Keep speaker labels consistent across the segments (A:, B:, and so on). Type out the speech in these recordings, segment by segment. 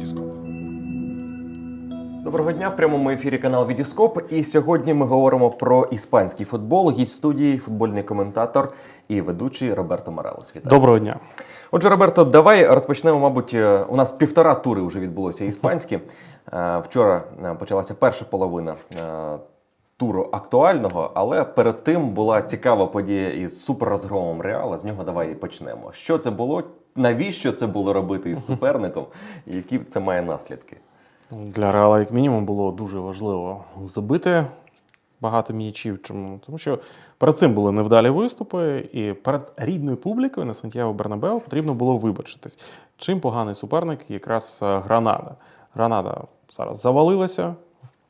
A: Вітіскоп.
B: Доброго дня в прямому ефірі канал Відіскоп. І сьогодні ми говоримо про іспанський футбол. Гість студії, футбольний коментатор і ведучий Роберто Моралес. Вітаю.
C: Доброго дня.
B: Отже, Роберто, давай розпочнемо. Мабуть, е, у нас півтора тури вже відбулося іспанські. Е, Вчора е, почалася перша половина туру актуального, але перед тим була цікава подія із суперрозгромом Реала. З нього давай і почнемо. Що це було? Навіщо це було робити із суперником? І які це має наслідки?
C: Для Реала, як мінімум, було дуже важливо забити багато м'ячів. Чому? Тому що перед цим були невдалі виступи, і перед рідною публікою на Сантьяго Бернабео потрібно було вибачитись. Чим поганий суперник якраз е, Гранада. Гранада зараз завалилася.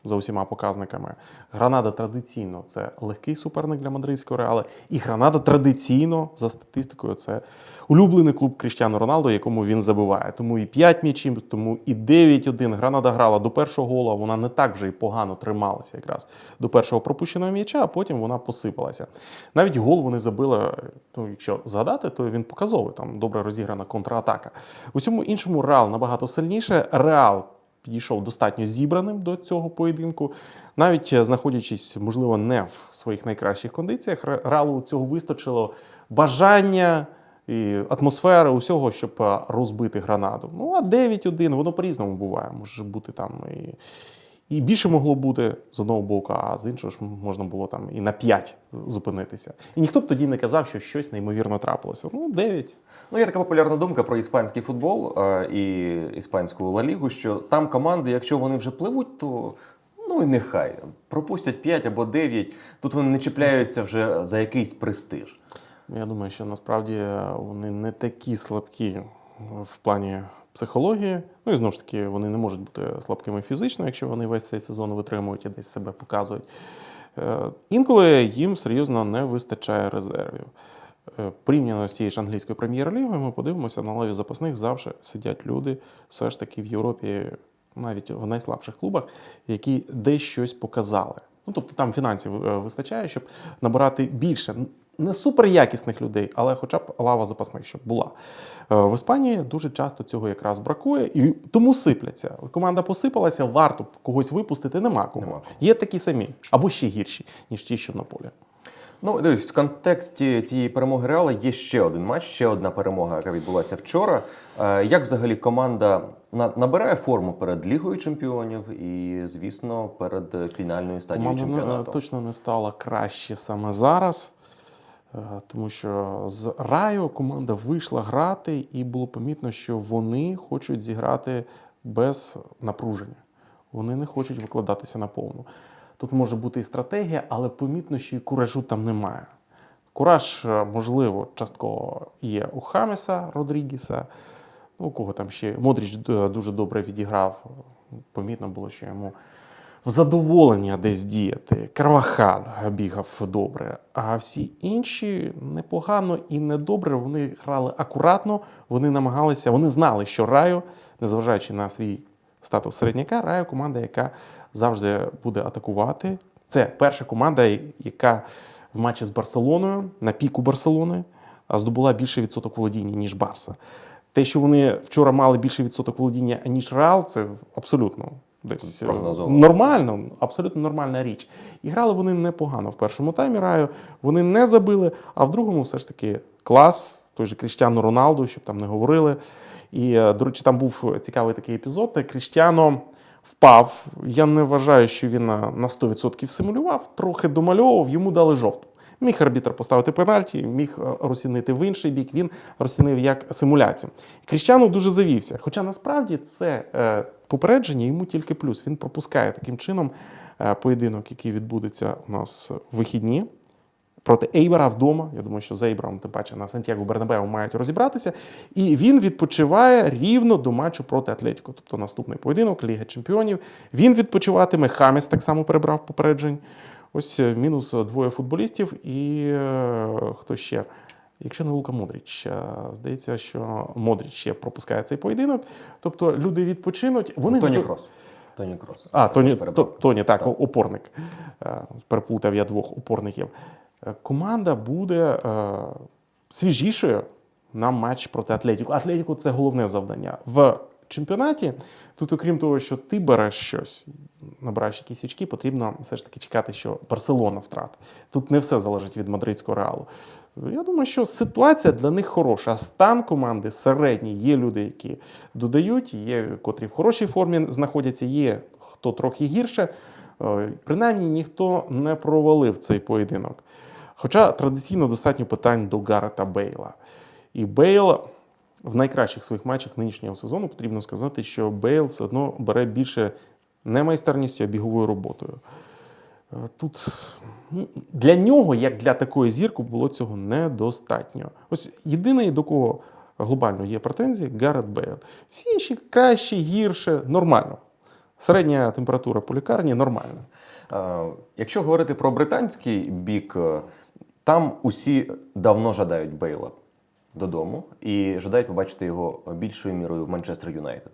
C: За усіма показниками. Гранада традиційно це легкий суперник для мадридського реала. І Гранада традиційно, за статистикою, це улюблений клуб Кріштіану Роналдо, якому він забиває. Тому і 5 м'ячів, тому і 9-1. Гранада грала до першого гола. Вона не так вже і погано трималася якраз до першого пропущеного м'яча, а потім вона посипалася. Навіть гол вони забили. Ну, якщо згадати, то він показовий. Там добре розіграна контратака. У всьому іншому Реал набагато сильніше. Реал підійшов достатньо зібраним до цього поєдинку. Навіть е, знаходячись, можливо, не в своїх найкращих кондиціях, ралу цього вистачило бажання і атмосфери, усього, щоб е, розбити гранату. Ну, а 9-1, воно по-різному буває. Може бути там і. І більше могло бути з одного боку, а з іншого ж можна було там і на 5 зупинитися. І ніхто б тоді не казав, що щось неймовірно трапилося. Ну, 9.
B: Ну, є така популярна думка про іспанський футбол е, і іспанську Ла Лігу, що там команди, якщо вони вже пливуть, то ну і нехай пропустять 5 або 9. Тут вони не чіпляються вже за якийсь престиж.
C: Я думаю, що насправді вони не такі слабкі в плані психології. Ну і знову ж таки, вони не можуть бути слабкими фізично, якщо вони весь цей сезон витримують і десь себе показують. Е, Інколи їм серйозно не вистачає резервів. Е, Порівняно з тією ж англійською прем'єр-лігою, ми подивимося, на лаві запасних завжди сидять люди, все ж таки в Європі, навіть в найслабших клубах, які десь щось показали. Ну, тобто там фінансів е, вистачає, щоб набирати більше. Не суперякісних людей, але хоча б лава запасних, щоб була. Е, В Іспанії дуже часто цього якраз бракує, і тому сипляться. Команда посипалася, варто когось випустити, нема кого.
B: Нема.
C: Є такі самі, або ще гірші, ніж ті, що на полі.
B: Ну, дивись, в контексті цієї перемоги Реала є ще один матч, ще одна перемога, яка відбулася вчора. Е, Як взагалі команда на- набирає форму перед Лігою чемпіонів і, звісно, перед фінальною стадією
C: не-
B: чемпіонату?
C: точно не стала краще саме зараз, тому що з Раю команда вийшла грати, і було помітно, що вони хочуть зіграти без напруження. Вони не хочуть викладатися на повну. Тут може бути і стратегія, але помітно, що і куражу там немає. Кураж, е, можливо, частково є у Хамеса Родрігіса. Ну, у кого там ще Модріч е, дуже добре відіграв. Помітно було, що йому в задоволення десь діяти. Карвахаль бігав добре. А всі інші непогано і недобре. Вони грали акуратно, вони намагалися, вони знали, що Раю, незважаючи на свій статус середняка, Раю команда, яка завжди буде атакувати. Це перша команда, яка в матчі з Барселоною на піку Барселони здобула більше відсоток володіння, ніж Барса. Те, що вони вчора мали більше відсоток володіння, ніж Реал, це абсолютно десь е, нормально, абсолютно нормальна річ. І грали вони непогано в першому таймі Раю. Вони не забили, а в другому все ж таки клас, той же Кріштіану Роналду, щоб там не говорили. І, е, до речі, там був цікавий такий епізод. де Кріштіану впав. Я не вважаю, що він на на 100% симулював, трохи домальовував, йому дали жовту. Міг арбітр поставити пенальті, міг е, розцінити в інший бік. Він розцінив як симуляцію. Кріщану дуже завівся. Хоча насправді це е, попередження йому тільки плюс. Він пропускає таким чином е, поєдинок, який відбудеться у нас в вихідні. Проти Ейбера вдома. Я думаю, що з Ейбером, тим паче на Сантьяго Бернабеу мають розібратися. І він відпочиває рівно до матчу проти Атлетіко. Тобто наступний поєдинок, Ліга Чемпіонів. Він відпочиватиме. Хаміс так само перебрав попереджень. Ось е, мінус двоє футболістів. І е, хто ще? Якщо не Лука Модріч, е, здається, що Модріч ще пропускає цей поєдинок. Тобто люди відпочинуть. Вони
B: Тоні Крос. Тоні Крос.
C: а, Тоні, Тоні, так, опорник. Е, Переплутав я двох опорників. Е, Команда буде е, свіжішою на матч проти Атлетіку. Атлетіку це головне завдання. В чемпіонаті. Тут, окрім того, що ти береш щось, набираєш якісь очки, потрібно все ж таки чекати, що Барселона втратить. Тут не все залежить від мадридського реалу. Я думаю, що ситуація для них хороша. Стан команди середній. Є люди, які додають, є котрі в хорошій формі знаходяться, є хто трохи гірше. Е, Принаймні ніхто не провалив цей поєдинок. Хоча традиційно достатньо питань до Гарета Бейла. І Бейл в найкращих своїх матчах нинішнього сезону потрібно сказати, що Бейл все одно бере більше не майстерністю, а біговою роботою. Е, Тут ну, для нього, як для такої зірки, було цього недостатньо. Ось єдиний, до кого глобально є претензії, Гарет Бейл. Всі інші краще, гірше, нормально. Середня температура по лікарні нормальна.
B: Е, Якщо говорити про британський бік, е, там усі давно жадають Бейла додому і жадають побачити його більшою мірою в Манчестер Юнайтед.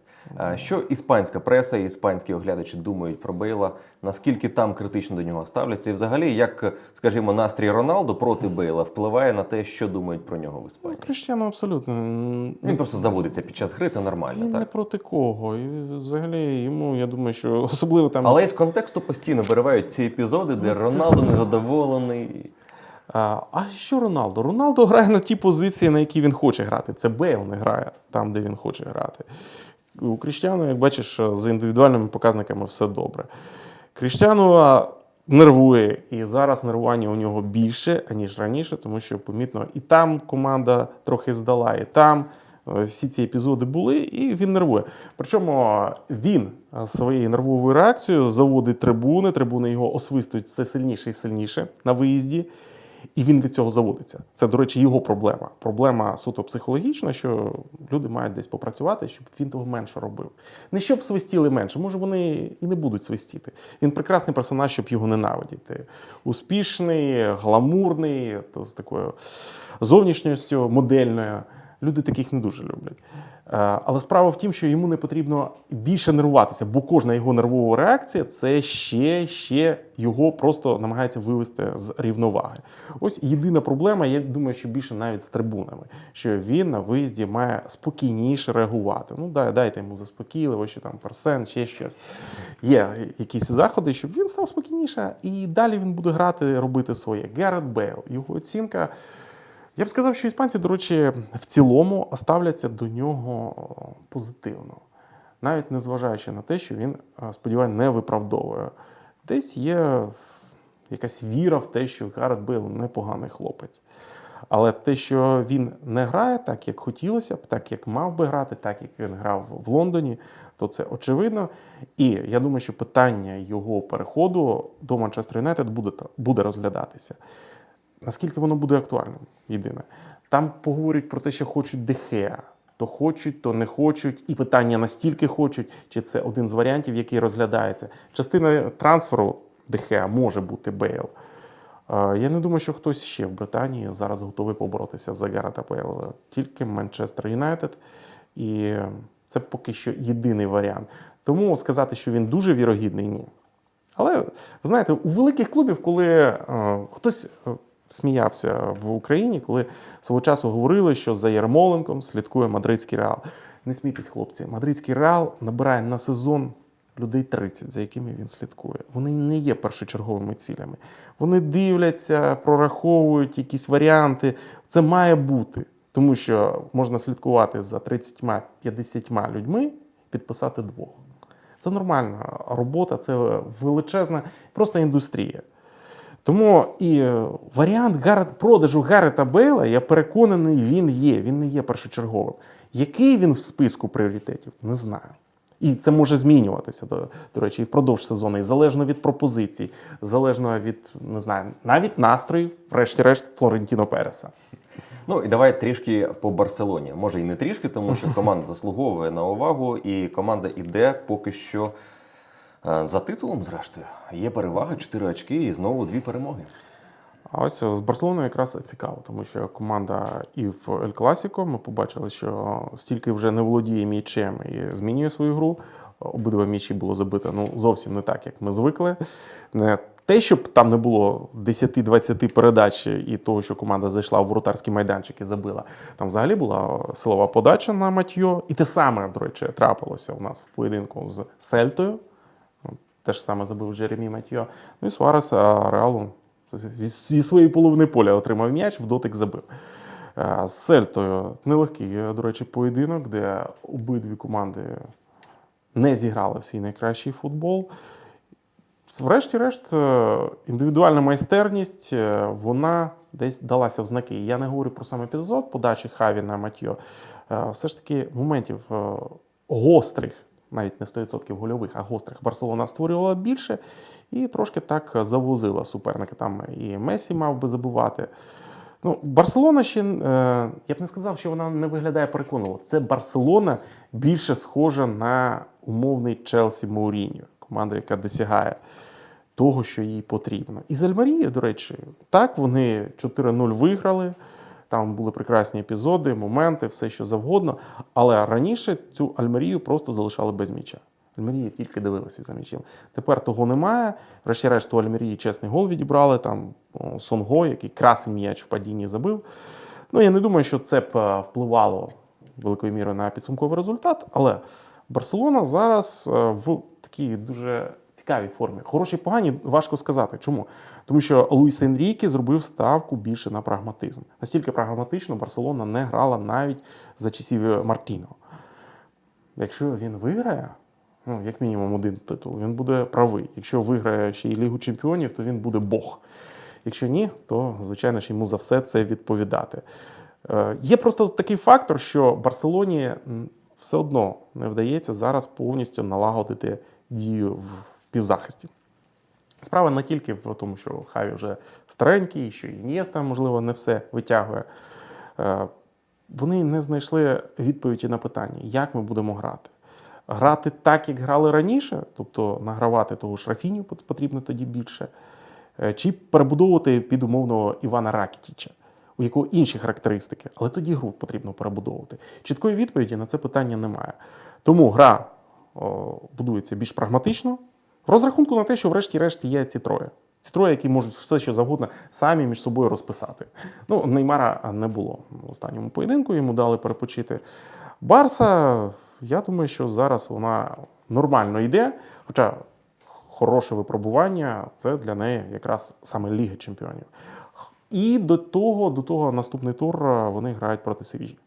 B: Що іспанська преса і іспанські оглядачі думають про Бейла, наскільки там критично до нього ставляться, і взагалі, як, скажімо, настрій Роналду проти Бейла впливає на те, що думають про нього в
C: Ну,
B: Іспанії?
C: Кріштіану абсолютно.
B: Він просто заводиться під час гри, це нормально,
C: Він не проти кого. І взагалі йому, я думаю, що особливо там.
B: Але із контексту постійно виривають ці епізоди, де
C: Ну,
B: Роналду незадоволений.
C: А, що Роналдо? Роналдо грає на ті позиції, на які він хоче грати. Це Бейл не грає там, де він хоче грати. У Кріштіану, як бачиш, з індивідуальними показниками все добре. Кріштіану нервує, і зараз нервування у нього більше, аніж раніше, тому що помітно, і там команда трохи здала, і там. Е, Всі ці епізоди були, і він нервує. Причому він е, своєю нервовою реакцією заводить трибуни, трибуни його освистують все сильніше і сильніше на виїзді, і він від цього заводиться. Це, до речі, його проблема. Проблема суто психологічна, що люди мають десь попрацювати, щоб він того менше робив. Не щоб свистіли менше, може вони і не будуть свистіти. Він прекрасний персонаж, щоб його ненавидіти. Успішний, гламурний, то з такою зовнішністю модельною. Люди таких не дуже люблять. Е, Але справа в тім, що йому не потрібно більше нервуватися, бо кожна його нервова реакція це ще, ще його просто намагається вивести з рівноваги. Ось єдина проблема, я думаю, що більше навіть з трибунами, що він на виїзді має спокійніше реагувати. Ну, дай, дайте йому заспокійливо, що там персен, ще щось. Є якісь заходи, щоб він став спокійніше, і далі він буде грати, робити своє. Гаррет Бейл, його оцінка. Я б сказав, що іспанці, до речі, в цілому ставляться до нього позитивно, навіть незважаючи на те, що він, е, сподіваюся, не виправдовує. Десь є якась віра в те, що Гаррет Бейл непоганий хлопець. Але те, що він не грає так, як хотілося б, так як мав би грати, так як він грав в Лондоні, то це очевидно. І я думаю, що питання його переходу до Манчестер Юнайтед буде розглядатися. Наскільки воно буде актуальним? Єдине. Там поговорять про те, що хочуть Дехеа. То хочуть, то не хочуть, і питання настільки хочуть, чи це один з варіантів, який розглядається. Частина трансферу Дехеа може бути Бейл. Е, Я не думаю, що хтось ще в Британії зараз готовий поборотися за Гарета Бейла. Тільки Манчестер Юнайтед. І це поки що єдиний варіант. Тому сказати, що він дуже вірогідний, ні. Але ви знаєте, у великих клубів, коли е, хтось е, сміявся в Україні, коли свого часу говорили, що за Ярмоленком слідкує мадридський реал. Не смійтесь, хлопці, мадридський реал набирає на сезон людей 30, за якими він слідкує. Вони не є першочерговими цілями. Вони дивляться, прораховують якісь варіанти. Це має бути. Тому що можна слідкувати за 30-50 людьми, підписати двох. Це нормальна робота, це величезна просто індустрія. Тому і е, варіант Гарет, продажу Гарета Бейла, я переконаний, він є. Він не є першочерговим. Який він в списку пріоритетів, не знаю. І це може змінюватися, до, до речі, і впродовж сезону, і залежно від пропозицій, залежно від, не знаю, навіть настроїв, врешті-решт, Флорентіно Переса.
B: Ну і давай трішки по Барселоні. Може і не трішки, тому що команда заслуговує на увагу, і команда іде поки що за титулом, зрештою. Є перевага, 4 очки і знову дві перемоги.
C: А ось з Барселоною якраз цікаво, тому що команда і в Ель Класіко ми побачили, що стільки вже не володіє м'ячем і змінює свою гру. Обидва м'ячі було забито ну, зовсім не так, як ми звикли. Не те, щоб там не було 10-20 передач і того, що команда зайшла в воротарський майданчик і забила. Там взагалі була силова подача на Матьо. І те саме, до речі, трапилося у нас в поєдинку з Сельтою. Те ж саме забив Джеремі Матьо. Ну і Суарес Реалу зі, своєї половини поля отримав м'яч, в дотик забив. Е, З Сельтою нелегкий, е, до речі, поєдинок, де обидві команди не зіграли свій найкращий футбол. Врешті-решт, е, індивідуальна майстерність е, вона десь далася в знаки. Я не говорю про сам епізод подачі Хаві на Матьо. Е, Все ж таки моментів е, гострих, навіть не 100% гольових, а гострих Барселона створювала більше і трошки так завозила суперника. Там і Месі мав би забувати. Ну, Барселона ще, е, я б не сказав, що вона не виглядає переконливо. Це Барселона більше схожа на умовний Челсі Мауріньо, команда, яка досягає того, що їй потрібно. І з Альмарією, до речі, так, вони 4-0 виграли. Там були прекрасні епізоди, моменти, все що завгодно. Але раніше цю Альмерію просто залишали без м'яча. Альмерії тільки дивилися за м'ячем. Тепер того немає. Врешті-решт, у Альмерії чесний гол відібрали. Там Сонго, який красний м'яч в падінні забив. Ну, я не думаю, що це б е, впливало великою мірою на підсумковий результат. Але Барселона зараз е, в такій дуже цікавій формі. Хороші, погані, важко сказати. Чому? Тому що Луїс Енріке зробив ставку більше на прагматизм. Настільки прагматично Барселона не грала навіть за часів Мартіно. Якщо він виграє, ну, як мінімум один титул, він буде правий. Якщо виграє ще й Лігу Чемпіонів, то він буде Бог. Якщо ні, то звичайно ж йому за все це відповідати. Е, Є просто такий фактор, що Барселоні все одно не вдається зараз повністю налагодити дію в півзахисті. Справа не тільки в тому, що Хаві вже старенький, що і Ін'єста, можливо, не все витягує. Е, Вони не знайшли відповіді на питання, як ми будемо грати. Грати так, як грали раніше, тобто награвати того ж Рафіню потрібно тоді більше, Е, чи перебудовувати під умовного Івана Ракітіча, у якого інші характеристики, але тоді гру потрібно перебудовувати. Чіткої відповіді на це питання немає. Тому гра о, будується більш прагматично, в розрахунку на те, що врешті-решт є ці троє. Ці троє, які можуть все, що завгодно, самі між собою розписати. Ну, Неймара не було в останньому поєдинку, йому дали перепочити. Барса, я думаю, що зараз вона нормально йде. Хоча хороше випробування це для неї якраз саме Ліги Чемпіонів. І до того, до того наступний тур е, вони грають проти Севіжі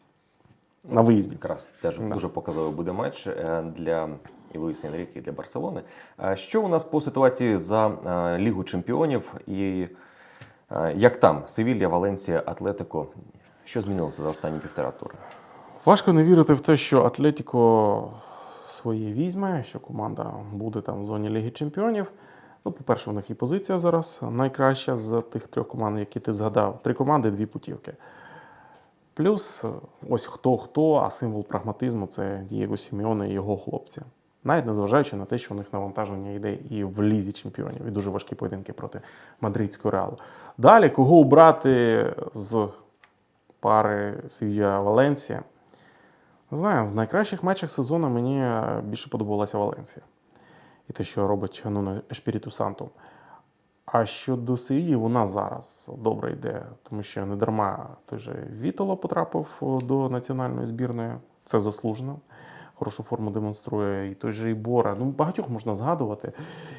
C: на виїзді.
B: Якраз теж
C: Да.
B: дуже показовий буде матч е, для і Луїса Енріке, для Барселони. Е, Що у нас по ситуації за е, Лігу Чемпіонів і е, як там? Севілья, Валенсія, Атлетико. Що змінилося за останні півтора тури?
C: Важко не вірити в те, що Атлетіко своє візьме, що команда буде там в зоні Ліги Чемпіонів. Ну, по-перше, у них і позиція зараз найкраща з тих трьох команд, які ти згадав. Три команди, дві путівки. Плюс, ось хто хто, а символ прагматизму це Дієго Сімеоне і його хлопці. Навіть незважаючи на те, що у них навантаження йде і в лізі чемпіонів, і дуже важкі поєдинки проти мадридського реалу. Далі, кого обрати з пари Севія Валенсія? Не знаю, в найкращих матчах сезону мені більше подобалася Валенсія. І те, що робить Нуно Ешпіріту Санту. А щодо Севії, вона зараз добре йде, тому що не дарма той же Вітало потрапив до національної збірної. Це заслужено. Хорошу форму демонструє і той же Ібора. Ну, багатьох можна згадувати.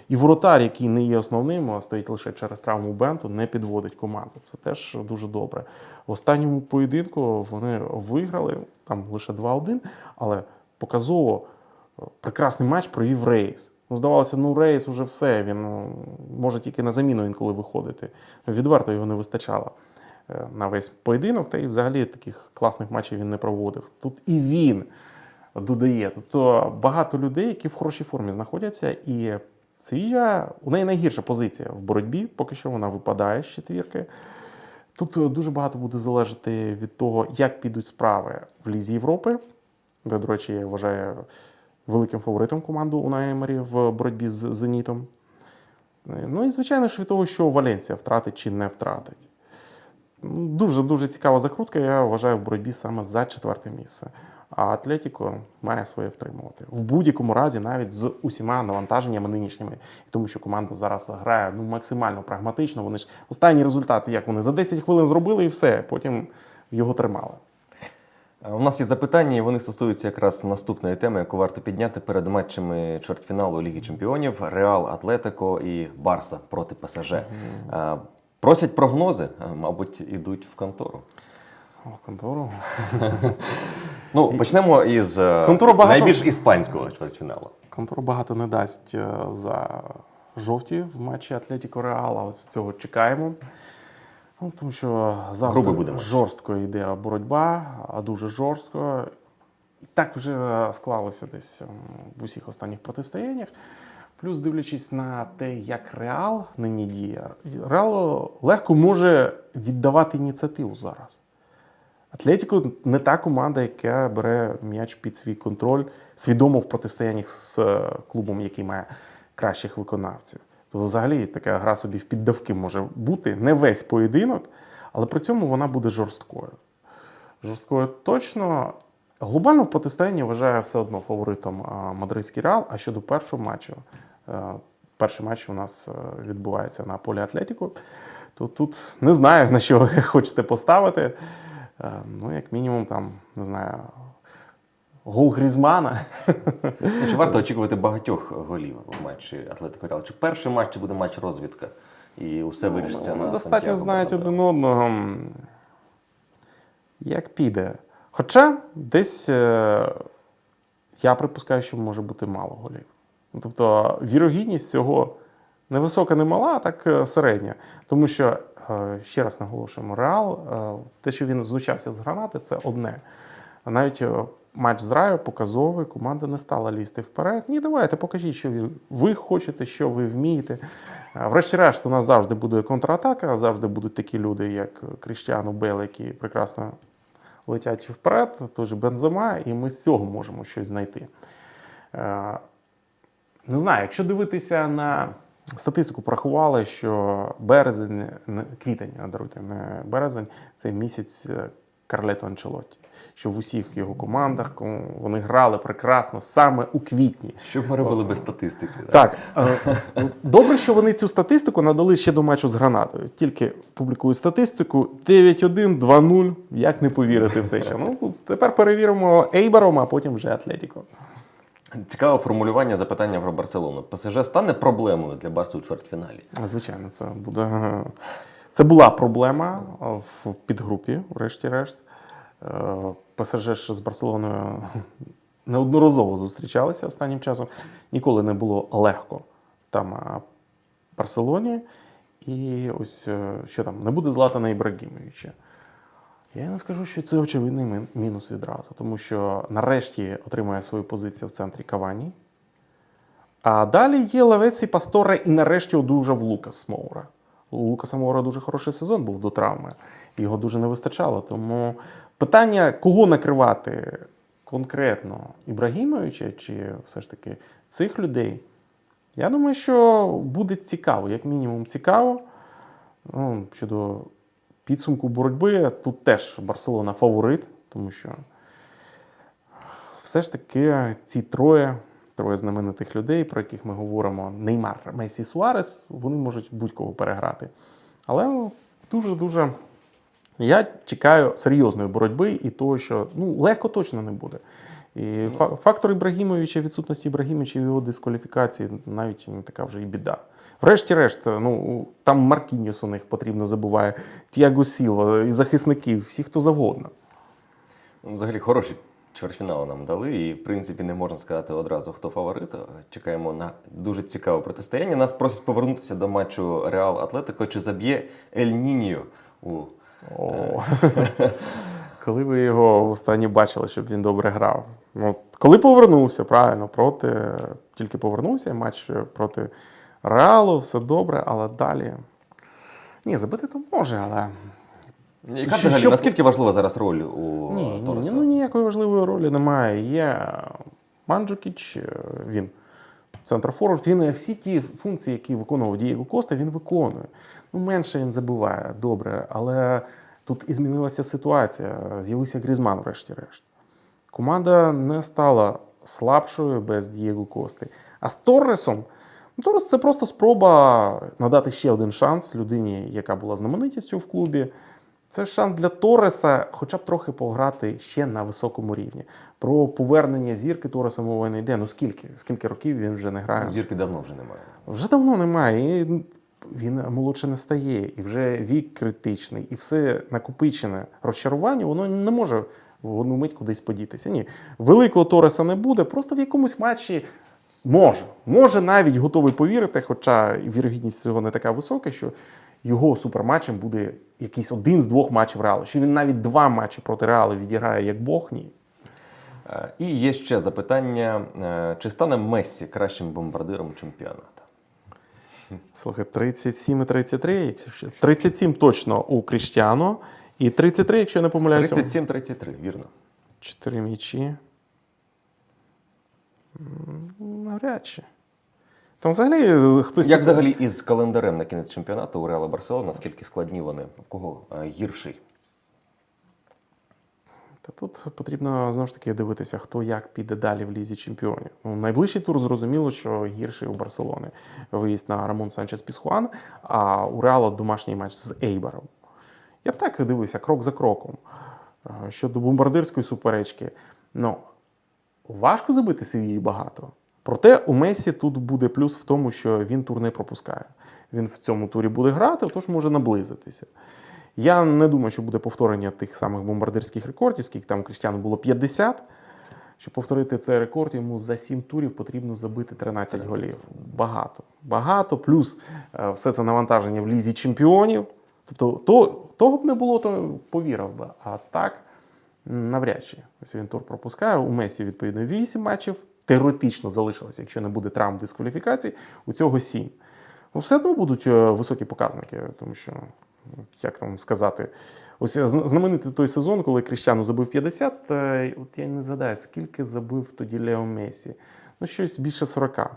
C: І воротар, який не є основним, а стоїть лише через травму Бенту, не підводить команду. Це теж дуже добре. В останньому поєдинку вони виграли там лише 2-1, але показово е, прекрасний матч провів Рейс. Ну, здавалося, ну Рейс уже все. Він ну, може тільки на заміну інколи виходити. Відверто його не вистачало е, на весь поєдинок, та і взагалі таких класних матчів він не проводив. Тут і він додає. Тобто багато людей, які в хорошій формі знаходяться, і Севілля, у неї найгірша позиція в боротьбі, поки що вона випадає з четвірки. Тут е, дуже багато буде залежати від того, як підуть справи в Лізі Європи, де, до речі, я вважаю великим фаворитом команду Унай Емері в боротьбі з Зенітом. Е, Ну і, звичайно ж, від того, що Валенсія втратить чи не втратить. Дуже дуже цікава закрутка, я вважаю, в боротьбі саме за четверте місце. А Атлетіко має своє втримувати в будь-якому разі, навіть з усіма навантаженнями нинішніми, І тому що команда зараз грає ну максимально прагматично. Вони ж останні результати, як вони за 10 хвилин зробили, і все. Потім його тримали.
B: Е, У нас є запитання, і вони стосуються якраз наступної теми, яку варто підняти перед матчами чвертьфіналу Ліги Чемпіонів Реал, Атлетико і Барса проти ПСЖ. Е, Просять прогнози, е, мабуть, ідуть в контору.
C: О, контору.
B: Ну, почнемо із е,
C: Контора багато-
B: найбільш іспанського чвертьфіналу.
C: Контор багато не дасть е, за жовті в матчі Атлетіко Реала. Ось цього чекаємо. Ну, тому що завжди жорстко йде боротьба, а дуже жорстко. І так вже склалося десь в усіх останніх протистояннях. Плюс дивлячись на те, як Реал нині діє, Реал легко може віддавати ініціативу зараз. Атлетіко не та команда, яка бере м'яч під свій контроль свідомо в протистояннях з е, клубом, який має кращих виконавців. То взагалі така гра собі в піддавки може бути не весь поєдинок, але при цьому вона буде жорсткою. Жорсткою точно. Глобально в протистоянні вважаю все одно фаворитом мадридський реал. А щодо першого матчу, е, перший матч у нас е, відбувається на полі Атлетіко. То тут не знаю, на що хочете поставити. Е, Ну, як мінімум, там, не знаю, гол Грізмана.
B: Ну, Чи варто очікувати багатьох голів в матчі Атлетико Реал? Чи перший матч, чи буде матч розвідка? І усе вирішиться
C: Вони
B: на
C: достатньо
B: Сантьяго
C: знають один одного. Як піде. Хоча десь е, я припускаю, що може бути мало голів. Ну, Тобто вірогідність цього невисока, не мала, а так е, середня. Тому що, ще раз наголошуємо, Реал, е, те, що він знущався з гранати, це одне. Навіть е, матч з Раю показовий, команда не стала лізти вперед. Ні, давайте, покажіть, що ви, ви хочете, що ви вмієте. Е, Врешті-решт, у нас завжди буде контратака, завжди будуть такі люди, як Кріштіану Бейл, які прекрасно летять вперед, тож Бензема, і ми з цього можемо щось знайти. Е, Не знаю, якщо дивитися на статистику, порахували, що березень, не- квітень, а, даруйте, не березень, це місяць е, Карлето Анчелотті. Що в усіх його командах вони грали прекрасно саме у квітні.
B: Що ми робили без статистики? да?
C: Так, е, добре, що вони цю статистику надали ще до матчу з гранатою. Тільки публікують статистику 9-1, 2-0. Як не повірити в те, що ну тепер перевіримо Ейбером, а потім вже Атлетіко.
B: Цікаве формулювання запитання про Барселону. ПСЖ стане проблемою для Барси у чвертьфіналі?
C: Звичайно, це буде. е, Це була проблема е, в підгрупі, врешті-решт. Е, ПСЖ з Барселоною неодноразово зустрічалися останнім часом. Ніколи не було легко там Барселоні. І ось е, що там, не буде Златана Ібрагімовича. Я не скажу, що це очевидний мінус відразу, тому що нарешті отримує свою позицію в центрі Кавані. А далі є Лавеці Пасторе і нарешті одужав Лукас Моура. У Лукаса Моура дуже хороший сезон був до травми. Його дуже не вистачало. Тому питання, кого накривати конкретно Ібрагімовича чи все ж таки цих людей, я думаю, що буде цікаво, як мінімум цікаво. Ну, щодо підсумку боротьби, тут теж Барселона фаворит, тому що все ж таки ці троє, троє знаменитих людей, про яких ми говоримо, Неймар, Месі, Суарес, вони можуть будь-кого переграти. Але дуже-дуже я чекаю серйозної боротьби і того, що ну, легко точно не буде. І фактор Ібрагімовича, відсутності Ібрагімовича його дискваліфікації навіть не така вже і біда. Врешті-решт, ну там Маркіньос у них потрібно забуває, Тіаго Сілва, і захисників, всі хто завгодно.
B: Ну, Взагалі хороші чвертьфінали нам дали, і в принципі не можна сказати одразу, хто фаворит. Чекаємо на дуже цікаве протистояння. Нас просять повернутися до матчу Реал Атлетико. Чи заб'є Ель Ніньо у
C: О. Коли ви його востаннє бачили, щоб він добре грав? Ну, коли повернувся, правильно, проти тільки повернувся, матч проти Реалу, все добре, але далі. Ні, забити то може, але.
B: Яка
C: Що-
B: взагалі,
C: щоб-
B: наскільки важлива зараз роль у
C: Ні,
B: Тореса?
C: ні, ну ніякої важливої ролі немає. Є Манджукіч, він центр форвард, він е, всі ті функції, які виконував Дієго Коста, він виконує. Ну, менше він забуває, добре, але тут і змінилася ситуація. З'явився Грізман, врешті-решт. команда не стала слабшою без Дієго Кости. А з Торресом, ну, Торрес це просто спроба надати ще один шанс людині, яка була знаменитістю в клубі. Це шанс для Торреса, хоча б трохи пограти ще на високому рівні. Про повернення зірки Торреса мова не йде. Ну скільки? Скільки років він вже не грає?
B: Зірки давно вже немає.
C: Вже давно немає. І він молодше не стає, і вже вік критичний, і все накопичене розчарування, воно не може в одну мить кудись подітися. Ні, великого Тореса не буде, просто в якомусь матчі може. Може навіть готовий повірити, хоча вірогідність цього не така висока, що його суперматчем буде якийсь один з двох матчів Реалу. Що він навіть два матчі проти Реалу відіграє як Бог, ні.
B: Е, І є ще запитання: е, чи стане Мессі кращим бомбардиром чемпіонату?
C: Слухай, 37 і 33, якщо ще- 37 точно у Кріштіано, і 33, якщо я не помиляюся.
B: 37-33, вірно.
C: Чотири м'ячі. Навряд чи. Там взагалі е, хтось.
B: Як взагалі із календарем на кінець чемпіонату у Реала Барселона, наскільки складні вони? В кого е, гірший?
C: Та тут потрібно знову ж таки дивитися, хто як піде далі в лізі чемпіонів. Ну, найближчий тур зрозуміло, що гірший у Барселони. Виїзд на Рамон Санчес Пісхуан, а у Реала домашній матч з Ейбером. Я б так дивився крок за кроком. Е, Щодо бомбардирської суперечки, ну важко забити свій багато. Проте у Месі тут буде плюс в тому, що він тур не пропускає. Він в цьому турі буде грати, тож може наблизитися. Я не думаю, що буде повторення тих самих бомбардирських рекордів, скільки там Крістіану було 50. Щоб повторити цей рекорд, йому за 7 турів потрібно забити 13 голів. Багато. Багато. Плюс е, все це навантаження в лізі чемпіонів. Тобто, то, того б не було, то повірив би. А так, навряд чи. Ось він тур пропускає. У Месі, відповідно, 8 матчів. Теоретично залишилося, якщо не буде травм дискваліфікації, у цього 7. Ну, все одно будуть е, високі показники, тому що, ну, як там сказати, ось зна- знаменитий той сезон, коли Кріщану забив 50, е, от я не згадаю, скільки забив тоді Лео Месі. Ну, щось більше 40.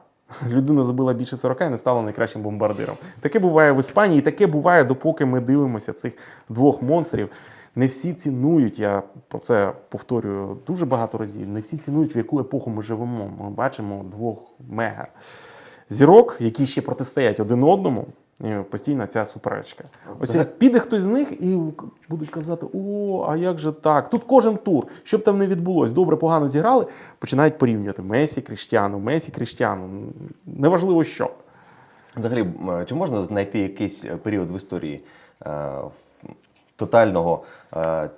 C: Людина забила більше 40 і не стала найкращим бомбардиром. Таке буває в Іспанії, і таке буває, допоки ми дивимося цих двох монстрів. Не всі цінують, я про це повторюю дуже багато разів. Не всі цінують, в яку епоху ми живемо. Ми бачимо двох мега зірок, які ще протистоять один одному. І постійна ця суперечка. Ось як піде хтось з них і будуть казати: о, а як же так? Тут кожен тур, що б там не відбулось, добре, погано зіграли, починають порівнювати Месі, Кріштіану, Месі, Кріштіану. Неважливо що.
B: Взагалі, чи можна знайти якийсь е, період в історії е, тотального, е,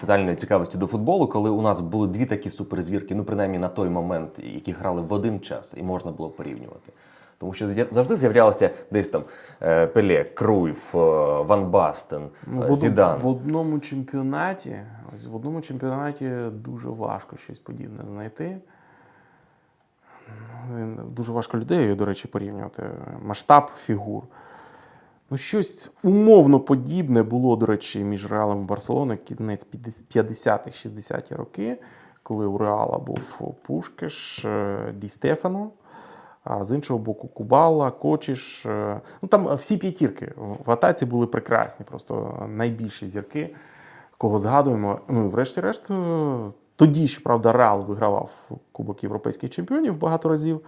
B: тотальної цікавості до футболу, коли у нас були дві такі суперзірки, ну принаймні на той момент, які грали в один час, і можна було порівнювати. Тому що завжди з'являлися десь там е, Пеле, Круйф, е, Ван Бастен,
C: Ну, в,
B: Зідан.
C: в одному чемпіонаті, ось в одному чемпіонаті дуже важко щось подібне знайти. Ну, Дуже важко людей, до речі, порівнювати. Масштаб фігур. Ну, щось умовно подібне було, до речі, між Реалом і Барселоною кінець 50-х, 60-ті роки, коли у Реала був Пушкеш, е, Ді Стефано, а з іншого боку Кубала, Кочіш. е, Ну там всі п'ятірки в- атаці були прекрасні, просто найбільші зірки, кого згадуємо. Ну, врешті-решт, е, тоді, щоправда, Реал вигравав Кубок Європейських чемпіонів багато разів.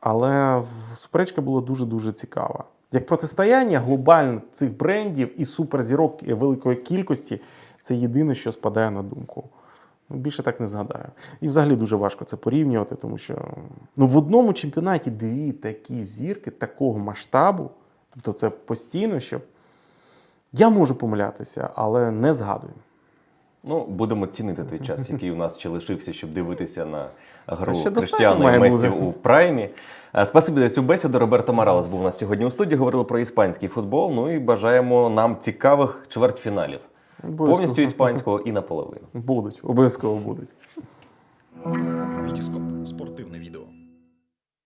C: Але суперечка була дуже-дуже цікава. Як протистояння глобально цих брендів і суперзірок великої кількості це єдине, що спадає на думку. Ну, більше так не згадаю. І взагалі дуже важко це порівнювати, тому що ну, в одному чемпіонаті дві такі зірки такого масштабу, тобто це постійно, що я можу помилятися, але не згадую.
B: Ну, будемо цінити той час, який у нас ще лишився, щоб дивитися на гру Криштіану і Месі у праймі. Е, Спасибі за цю бесіду. Роберто Моралес був у нас сьогодні у студії. Говорили про іспанський футбол. Ну і бажаємо нам цікавих чвертьфіналів.
C: Обов'язково.
B: Повністю іспанського і наполовину.
C: Будуть, обов'язково будуть.
A: Вітіскоп спортивне відео.